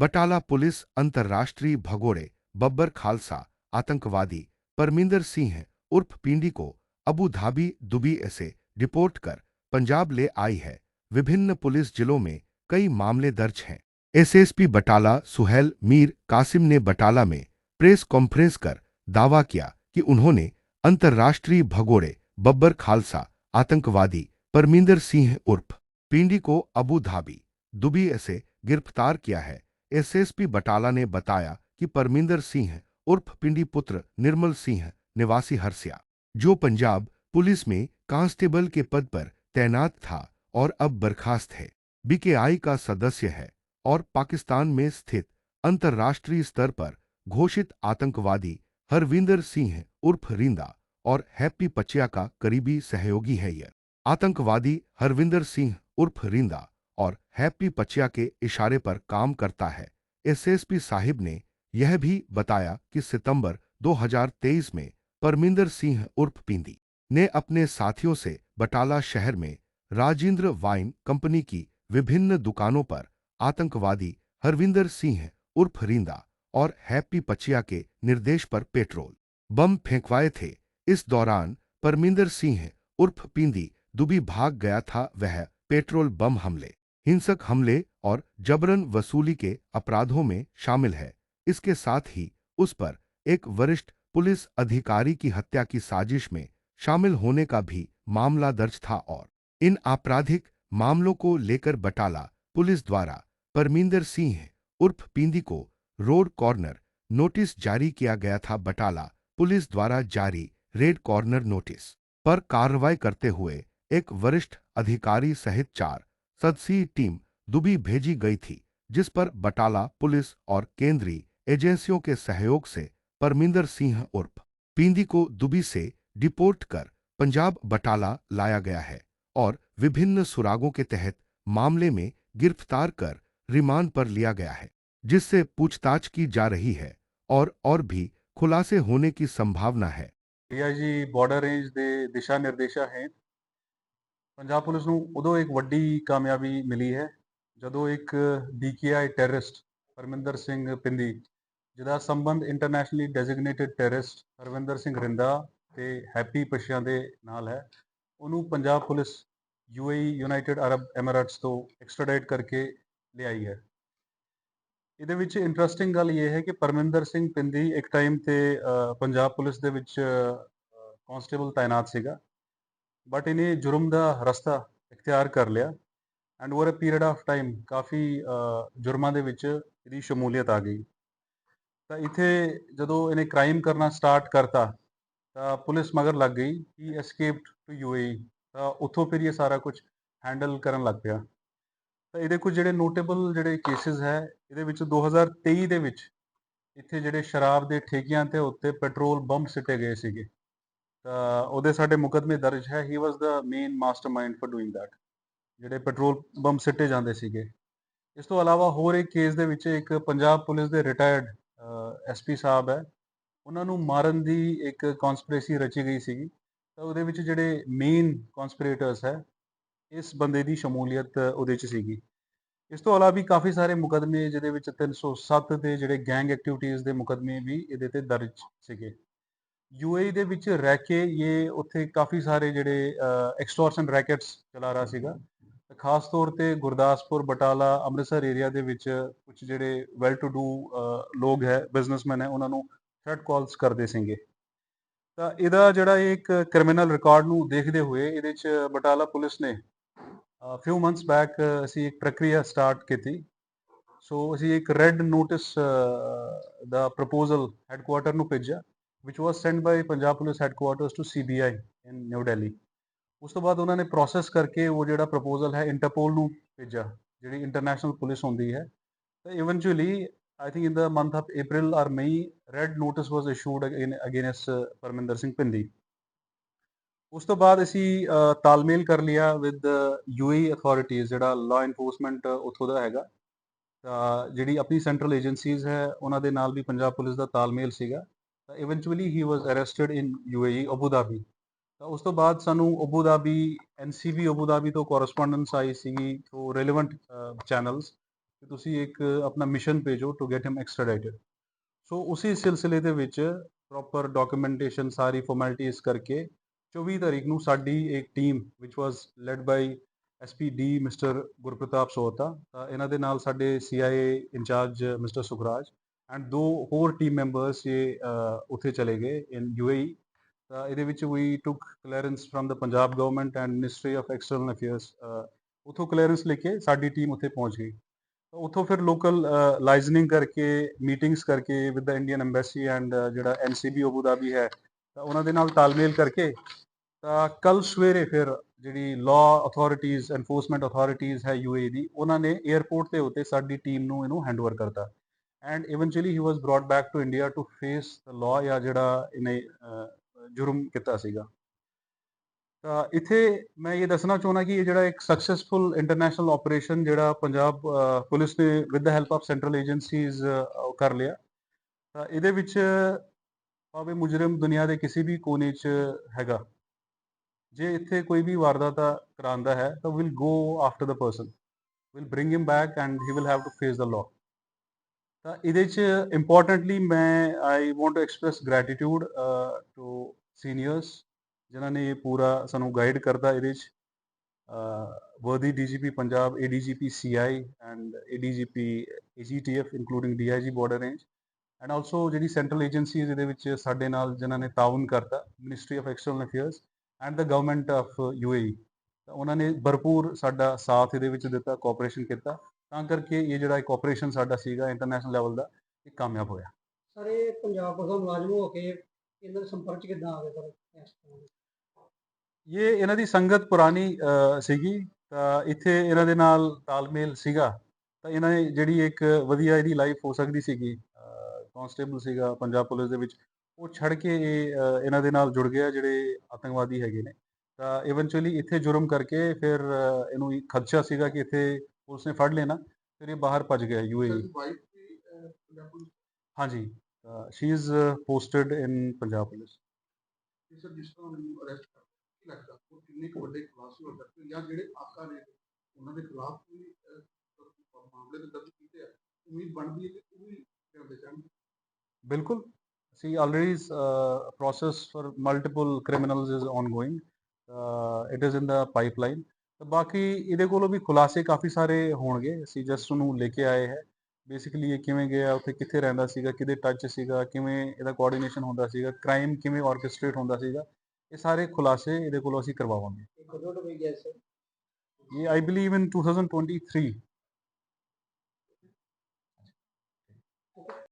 Batala police अंतर्राष्ट्रीय भगोड़े, बब्बर खालसा, आतंकवादी, परमिंदर सिंह, उर्फ़ पिंडी को अबू धाबी दुबई से रिपोर्ट कर पंजाब ले आई है। विभिन्न पुलिस जिलों में कई मामले दर्ज हैं। एसएसपी बटाला सुहेल मीर कासिम ने बटाला में प्रेस कॉन्फ्रेंस कर दावा किया कि उन्होंने अंतर्राष्ट्रीय भगोड़े, बब्बर खालसा, आतंकवादी, परमिंदर सिंह उर्फ़ पिंडी को अबू धाबी दुबई से गिरफ़्तार किया है। एसएसपी बटाला ने बताया कि परमिंदर सिंह, उर्फ़ पिंडी पुत्र निर्मल सिंह, निवासी हरसिया, जो पंजाब पुलिस में कांस्टेबल के पद पर तैनात था और अब बर्खास्त है। बीकेआई का सदस्य है और पाकिस्तान में स्थित अंतर्राष्ट्रीय स्तर पर घोषित आतंकवादी हरविंदर सिंह, उर्फ़ रिंदा और हैप्पी पचिया का करीबी सहयोगी है यह आतंकवादी हरविंदर सिंह, उर्फ़ रिंदा और हैप्पी पचिया के इशारे पर काम करता है। एसएसपी साहिब ने यह भी बताया कि सितंबर 2023 में परमिंदर सिंह उर्फ़ पिंदी ने अपने साथियों से बटाला शहर में राजेंद्र वाइन कंपनी की विभिन्न दुकानों पर आतंकवादी हरविंदर सिंह उर्फ़ रिंदा और हैप्पी पचिया के निर्देश पर पेट्रोल बम फेंकवाए थे। इस दौरान परमिंदर सिंह उर्फ़ पिंदी दुबी भाग गया था। वह पेट्रोल बम हमले हिंसक हमले और जबरन वसूली के अपराधों में शामिल है। इसके साथ ही उस पर एक वरिष्ठ पुलिस अधिकारी की हत्या की साजिश में शामिल होने का भी मामला दर्ज था और इन आपराधिक मामलों को लेकर बटाला पुलिस द्वारा परमिंदर सिंह उर्फ़ पिंदी को रोड कॉर्नर नोटिस जारी किया गया था। बटाला पुलिस द्वारा जारी रेड कॉर्नर नोटिस पर कार्रवाई करते हुए एक वरिष्ठ अधिकारी सहित चार सदस्यीय टीम दुबई भेजी गई थी जिस पर बटाला पुलिस और केंद्रीय एजेंसियों के सहयोग से परमिंदर सिंह उर्फ पिंदी को दुबई से डिपोर्ट कर पंजाब बटाला लाया गया है और विभिन्न सुरागों के तहत मामले में गिरफ्तार कर रिमांड पर लिया गया है जिससे पूछताछ की जा रही है और और भी खुलासे होने की संभावना है ਡੀਆਈਜੀ ਬਾਰਡਰ ਰੇਂਜ ਦੇ ਦਿਸ਼ਾ ਨਿਰਦੇਸ਼ਾਂ ਹੇਠ ਪੰਜਾਬ ਪੁਲਿਸ ਨੂੰ ਉਦੋਂ ਇੱਕ ਵੱਡੀ ਕਾਮਯਾਬੀ ਮਿਲੀ ਹੈ, ਜਦੋਂ ਇੱਕ ਡੀਕੇਆਈ ਟੈਰਰਿਸਟ ਪਰਮਿੰਦਰ ਸਿੰਘ ਪਿੰਦੀ, ਜਿਹਦਾ ਸੰਬੰਧ internationally designated terrorist Harvinder Singh Rinda ਤੇ ਹੈਪੀ ਪਸ਼ਿਆਂ ਦੇ ਨਾਲ ਹੈ। ਉਹਨੂੰ Punjab police UAE United Arab Emirates ਤੋਂ ਐਕਸਟ੍ਰੈਡਿਟ ਕਰਕੇ ਲਿਆਈ ਹੈ। ਇਹਦੇ ਵਿੱਚ ਇੰਟਰਸਟਿੰਗ ਗੱਲ ਇਹ ਹੈ ਕਿ ਪਰਮਿੰਦਰ ਸਿੰਘ ਪਿੰਦੀ ਇੱਕ ਟਾਈਮ ਤੇ ਪੰਜਾਬ ਪੁਲਿਸ ਦੇ ਵਿੱਚ ਕਾਂਸਟੇਬਲ ਤਾਇਨਾਤ ਸੀਗਾ। ਬਟ ਇਹਨੇ ਜੁਰਮ ਦਾ ਰਸਤਾ ਇਖਤਿਆਰ ਕਰ ਲਿਆ and over a period of time ਕਾਫੀ ਜੁਰਮਾਂ ਦੇ ਵਿੱਚ ਇਹਦੀ ਸ਼ਮੂਲੀਅਤ ਆ ਗਈ। ਤਾਂ ਇੱਥੇ ਜਦੋਂ ਇਹਨੇ ਕ੍ਰਾਈਮ ਕਰਨਾ ਸਟਾਰਟ ਕਰਤਾ, ਤਾਂ ਪੁਲਿਸ ਮਗਰ ਲੱਗ ਗਈ ਕਿ ਐਸਕੇਪਡ ਟੂ ਯੂਏਈ ਤਾਂ ਉੱਥੋਂ ਫਿਰ ਇਹ ਸਾਰਾ ਕੁਝ ਹੈਂਡਲ ਕਰਨ ਲੱਗ ਪਿਆ। ਤਾਂ ਇਹਦੇ ਕੁਝ ਜਿਹੜੇ ਨੋਟੇਬਲ ਜਿਹੜੇ ਕੇਸਿਸ ਹੈ, ਇਹਦੇ ਵਿੱਚ 2023 ਦੇ ਵਿੱਚ ਇੱਥੇ ਜਿਹੜੇ ਸ਼ਰਾਬ ਦੇ ਠੇਕਿਆਂ ਤੇ ਉੱਤੇ ਪੈਟਰੋਲ ਬੰਬ ਸਿੱਟੇ ਗਏ ਸੀਗੇ। ਉਹਦੇ ਸਾਡੇ ਮੁਕਦਮੇ ਦਰਜ ਹੈ। He was the main mastermind for doing that ਜਿਹੜੇ ਪੈਟਰੋਲ ਬੰਬ ਸਿੱਟੇ ਜਾਂਦੇ ਸੀਗੇ। ਇਸ ਤੋਂ ਇਲਾਵਾ ਹੋਰ ਇੱਕ ਕੇਸ ਦੇ ਵਿੱਚ ਇੱਕ ਪੰਜਾਬ ਪੁਲਿਸ ਦੇ ਰਿਟਾਇਰਡ ਐਸਪੀ ਸਾਹਿਬ ਹੈ। ਉਹਨਾਂ ਨੂੰ ਮਾਰਨ ਦੀ ਇੱਕ ਕਨਸਪੀਰੇਸੀ ਰਚੀ ਗਈ ਸੀਗੀ। ਤਾਂ ਉਹਦੇ ਵਿੱਚ ਜਿਹੜੇ ਮੇਨ ਕਨਸਪੀਰੇਟਰਸ ਹੈ, ਇਸ ਬੰਦੇ ਦੀ ਸ਼ਮੂਲੀਅਤ ਉਹਦੇ ਚ ਸੀਗੀ। ਇਸ ਤੋਂ ਇਲਾਵਾ ਵੀ ਕਾਫੀ ਸਾਰੇ ਮੁਕਦਮੇ ਜਿਹਦੇ ਵਿੱਚ 307 ਦੇ ਜਿਹੜੇ ਗੈਂਗ ਐਕਟੀਵਿਟੀਜ਼ ਦੇ ਮੁਕਦਮੇ ਵੀ ਇਹਦੇ ਤੇ ਦਰਜ ਸੀਗੇ। ਯੂਏਈ ਦੇ ਵਿੱਚ ਰਹਿ ਕੇ ਇਹ ਉੱਥੇ ਕਾਫੀ ਸਾਰੇ ਜਿਹੜੇ ਐਕਸਟੋਰਸ਼ਨ ਰੈਕੇਟਸ ਚਲਾ ਰਿਹਾ ਸੀਗਾ। ਖਾਸ ਤੌਰ ਤੇ ਗੁਰਦਾਸਪੁਰ, ਬਟਾਲਾ, ਅੰਮ੍ਰਿਤਸਰ ਏਰੀਆ ਦੇ ਵਿੱਚ ਕੁਝ ਜਿਹੜੇ ਵੈਲ ਟੂ ਡੂ ਲੋਕ ਹੈ ਬਿਜ਼ਨਸਮੈਨ ਹੈ, ਉਹਨਾਂ ਨੂੰ ਥ੍ਰੈਟ ਕਾਲਸ ਕਰਦੇ ਸੀਗੇ। ਤਾਂ ਇਹਦਾ ਜਿਹੜਾ ਇੱਕ ਕ੍ਰਿਮੀਨਲ ਰਿਕਾਰਡ ਨੂੰ ਦੇਖਦੇ ਹੋਏ ਇਹਦੇ ਚ ਬਟਾਲਾ ਪੁਲਿਸ ਨੇ ਫਿਊ ਮੰਥਸ ਬੈਕ ਅਸੀਂ ਇੱਕ ਪ੍ਰਕਿਰਿਆ ਸਟਾਰਟ ਕੀਤੀ। ਸੋ ਅਸੀਂ ਇੱਕ ਰੈੱਡ ਨੋਟਿਸ ਦਾ ਪ੍ਰਪੋਜ਼ਲ ਹੈੱਡਕੁਆਰਟਰ ਨੂੰ ਭੇਜਿਆ। Which was sent by Punjab police headquarters to CBI in New Delhi ਉਸ ਤੋਂ ਬਾਅਦ ਉਹਨਾਂ ਨੇ ਪ੍ਰੋਸੈਸ ਕਰਕੇ ਉਹ ਜਿਹੜਾ ਪ੍ਰਪੋਜ਼ਲ ਹੈ ਇੰਟਰਪੋਲ ਨੂੰ ਭੇਜਿਆ ਜਿਹੜੀ ਇੰਟਰਨੈਸ਼ਨਲ ਪੁਲਿਸ ਹੁੰਦੀ ਹੈ। ਤਾਂ eventually I think in the month of April or May, red notice was issued again Parminder Singh Pindi ਉਸ ਤੋਂ ਬਾਅਦ ਅਸੀਂ ਤਾਲਮੇਲ ਕਰ ਲਿਆ ਵਿਦ ਯੂਏਈ ਅਥਾਰਟੀਜ਼ ਜਿਹੜਾ ਲਾ ਇਨਫੋਰਸਮੈਂਟ ਉੱਥੋਂ ਦਾ ਹੈਗਾ। ਤਾਂ ਜਿਹੜੀ ਆਪਣੀ ਸੈਂਟਰਲ ਏਜੰਸੀਜ਼ ਹੈ ਉਹਨਾਂ ਦੇ ਨਾਲ ਵੀ ਪੰਜਾਬ ਪੁਲਿਸ ਦਾ ਤਾਲਮੇਲ ਸੀਗਾ। Eventually he was arrested in UAE Abu Dhabi ਤਾਂ ਉਸ ਤੋਂ ਬਾਅਦ ਸਾਨੂੰ Abu Dhabi NCB Abu Dhabi ਤੋਂ ਕੋਰਸਪੋਂਡੈਂਸ ਆਈ ਸੀਗੀ ਥਰੂ ਰੈਲੇਵੈਂਟ ਚੈਨਲਸ ਕਿ ਤੁਸੀਂ ਇੱਕ ਆਪਣਾ ਮਿਸ਼ਨ ਭੇਜੋ to get him extradited so ਉਸੇ ਸਿਲਸਿਲੇ ਦੇ ਵਿੱਚ ਪ੍ਰੋਪਰ ਡਾਕੂਮੈਂਟੇਸ਼ਨ ਸਾਰੀ ਫਾਰਮੈਲਿਟੀਜ਼ ਕਰਕੇ 24 ਤਾਰੀਖ ਨੂੰ ਸਾਡੀ ਇੱਕ team which was led by SPD mister Gurpratap Sohta ਤਾਂ ਇਹਨਾਂ ਦੇ ਨਾਲ ਸਾਡੇ CIA incharge mister Sukhraj and ਦੋ ਹੋਰ ਟੀਮ ਮੈਂਬਰਸ ਇਹ ਉੱਥੇ ਚਲੇ ਗਏ ਇਨ ਯੂਏਈ ਤਾਂ ਇਹਦੇ ਵਿੱਚ ਵੀ took clearance from the Punjab government and ministry of external affairs ਉਥੋਂ ਕਲੀਅਰੈਂਸ ਲੈ ਕੇ ਸਾਡੀ ਟੀਮ ਉੱਥੇ ਪਹੁੰਚ ਗਈ। ਤਾਂ ਉੱਥੋਂ ਫਿਰ ਲੋਕਲ ਲਾਈਜ਼ਨਿੰਗ ਕਰਕੇ ਮੀਟਿੰਗਸ ਕਰਕੇ with the Indian embassy and ਜਿਹੜਾ ਐਨਸੀਬੀ ਅਬੂ ਧਾਬੀ ਹੈ, ਤਾਂ ਉਹਨਾਂ ਦੇ ਨਾਲ ਤਾਲਮੇਲ ਕਰਕੇ ਤਾਂ ਕੱਲ ਸਵੇਰੇ ਫਿਰ ਜਿਹੜੀ ਲਾਅ ਅਥਾਰਟੀਜ਼ ਐਨਫੋਰਸਮੈਂਟ ਅਥਾਰਟੀਜ਼ ਹੈ ਯੂਏ ਦੀ, ਉਹਨਾਂ ਨੇ 에ਅਰਪੋਰਟ ਦੇ ਉੱਤੇ ਸਾਡੀ ਟੀਮ ਨੂੰ ਇਹਨੂੰ ਹੈਂਡਓਵਰ ਕਰਤਾ। And eventually he was brought back to India to face the law ਜਾਂ ਜਿਹੜਾ ਇਹਨੇ ਜੁਰਮ ਕੀਤਾ ਸੀਗਾ ਤਾਂ ਇੱਥੇ ਮੈਂ ਇਹ ਦੱਸਣਾ ਚਾਹੁੰਦਾ ਕਿ ਇਹ ਜਿਹੜਾ ਇੱਕ ਸਕਸੈਸਫੁਲ ਇੰਟਰਨੈਸ਼ਨਲ ਆਪਰੇਸ਼ਨ ਜਿਹੜਾ ਪੰਜਾਬ ਪੁਲਿਸ ਨੇ with the help of central agencies ਕਰ ਲਿਆ ਤਾਂ ਇਹਦੇ ਵਿੱਚ ਭਾਵੇਂ ਮੁਜਰਮ ਦੁਨੀਆ ਦੇ ਕਿਸੇ ਵੀ ਕੋਨੇ 'ਚ ਹੈਗਾ ਜੇ ਇੱਥੇ ਕੋਈ ਵੀ ਵਾਰਦਾਤ ਕਰਾਂਦਾ ਹੈ ਤਾਂ will go after the person will bring him back and he will have to face the law ਤਾਂ ਇਹਦੇ 'ਚ ਇੰਪੋਰਟੈਂਟਲੀ ਮੈਂ I want to express gratitude to seniors ਜਿਨ੍ਹਾਂ ਨੇ ਇਹ ਪੂਰਾ ਸਾਨੂੰ ਗਾਈਡ ਕਰਦਾ ਇਹਦੇ 'ਚ। Worthy DGP Punjab ADGP CI and ADGP AGTF including DIG border range and also ਜਿਹੜੀ ਸੈਂਟਰਲ ਏਜੰਸੀਜ਼ ਇਹਦੇ ਵਿੱਚ ਸਾਡੇ ਨਾਲ ਜਿਨ੍ਹਾਂ ਨੇ ਤਾਉਨ ਕਰਤਾ ministry of external affairs and the government of UAE ਤਾਂ ਉਹਨਾਂ ਨੇ ਭਰਪੂਰ ਸਾਡਾ ਸਾਥ ਇਹਦੇ ਵਿੱਚ ਦਿੱਤਾ ਕੋਆਪਰੇਸ਼ਨ ਕੀਤਾ। ਤਾਂ ਕਰਕੇ ਇਹ ਜਿਹੜਾ ਇੱਕ ਆਪਰੇਸ਼ਨ ਸਾਡਾ ਸੀਗਾ ਇੰਟਰਨੈਸ਼ਨਲ ਲੈਵਲ ਦਾ ਇਹ ਕਾਮਯਾਬ ਹੋਇਆ। ਸਰ ਇਹ ਪੰਜਾਬ ਪੁਲਿਸ ਦਾ ਮੁਲਾਜ਼ਮ ਹੋ ਕੇ ਇਹਨਾਂ ਦੇ ਸੰਪਰਕ 'ਚ ਕਿੱਦਾਂ ਆ ਗਏ ਸਰ? ਇਹ ਇਹਨਾਂ ਦੀ ਸੰਗਤ ਪੁਰਾਣੀ ਸੀਗੀ ਤਾਂ ਇੱਥੇ ਇਹਨਾਂ ਦੇ ਨਾਲ ਤਾਲਮੇਲ ਸੀਗਾ। ਤਾਂ ਇਹਨਾਂ ਨੇ ਜਿਹੜੀ ਇੱਕ ਵਧੀਆ ਇਹਦੀ ਲਾਈਫ ਹੋ ਸਕਦੀ ਸੀਗੀ ਕਾਂਸਟੇਬਲ ਸੀਗਾ ਪੰਜਾਬ ਪੁਲਿਸ ਦੇ ਵਿੱਚ ਉਹ ਛੱਡ ਕੇ ਇਹ ਇਹਨਾਂ ਦੇ ਨਾਲ ਜੁੜ ਗਿਆ ਜਿਹੜੇ ਆਤੰਕਵਾਦੀ ਹੈਗੇ ਨੇ। ਤਾਂ ਇਵੈਂਚੁਅਲੀ ਇੱਥੇ ਜੁਰਮ ਕਰਕੇ ਫਿਰ ਇਹਨੂੰ ਇੱਕ ਖਦਸ਼ਾ ਸੀਗਾ ਕਿ ਇੱਥੇ ਪੁਲਿਸ ਨੇ ਫੜ ਲੈਣਾ ਫਿਰ ਇਹ ਬਾਹਰ ਭੱਜ ਗਿਆ ਯੂਏਈ ਹਾਂਜੀ she is posted in Punjab police. Sir ਜਿਸ ਤਰ੍ਹਾਂ ਮੈਨੂੰ ਅਰੈਸਟ ਕਰ ਕੀ ਲੱਗਦਾ ਉਹ ਕਿੰਨੇ ਕੁ ਵੱਡੇ ਖੁਲਾਸੇ ਹੋ ਸਕਦੇ ਜਾਂ ਜਿਹੜੇ ਆਕਾ ਨੇ ਉਹਨਾਂ ਦੇ ਖਿਲਾਫ ਵੀ ਮਾਮਲੇ ਦੇ ਦਰਜ ਕੀਤੇ ਆ? ਉਮੀਦ ਬਣਦੀ ਹੈ ਕਿ ਉਹ ਵੀ ਕਰਦੇ ਜਾਣਗੇ। ਬਿਲਕੁਲ। See already uh, process for multiple criminals is ongoing uh, it is in the pipeline ਤਾਂ ਬਾਕੀ ਇਹਦੇ ਕੋਲੋਂ ਵੀ ਖੁਲਾਸੇ ਕਾਫੀ ਸਾਰੇ ਹੋਣਗੇ। ਅਸੀਂ ਜਸਟ ਉਹਨੂੰ ਲੈ ਕੇ ਆਏ ਹੈ। ਬੇਸਿਕਲੀ ਇਹ ਕਿਵੇਂ ਗਿਆ ਉੱਥੇ ਕਿੱਥੇ ਰਹਿੰਦਾ ਸੀਗਾ ਕਿਹਦੇ ਟੱਚ ਸੀਗਾ ਕਿਵੇਂ ਇਹਦਾ ਕੋਆਰਡੀਨੇਸ਼ਨ ਹੁੰਦਾ ਸੀਗਾ ਕ੍ਰਾਈਮ ਕਿਵੇਂ ਆਰਕੈਸਟ੍ਰੇਟ ਹੁੰਦਾ ਸੀਗਾ ਇਹ ਸਾਰੇ ਖੁਲਾਸੇ ਇਹਦੇ ਕੋਲੋਂ ਅਸੀਂ ਕਰਵਾਵਾਂਗੇ। ਇਹ ਕਦੋਂ ਵੀ ਗਿਆ ਸਰ ਇਹ ਆਈ ਬਲੀਵ ਇਨ 2023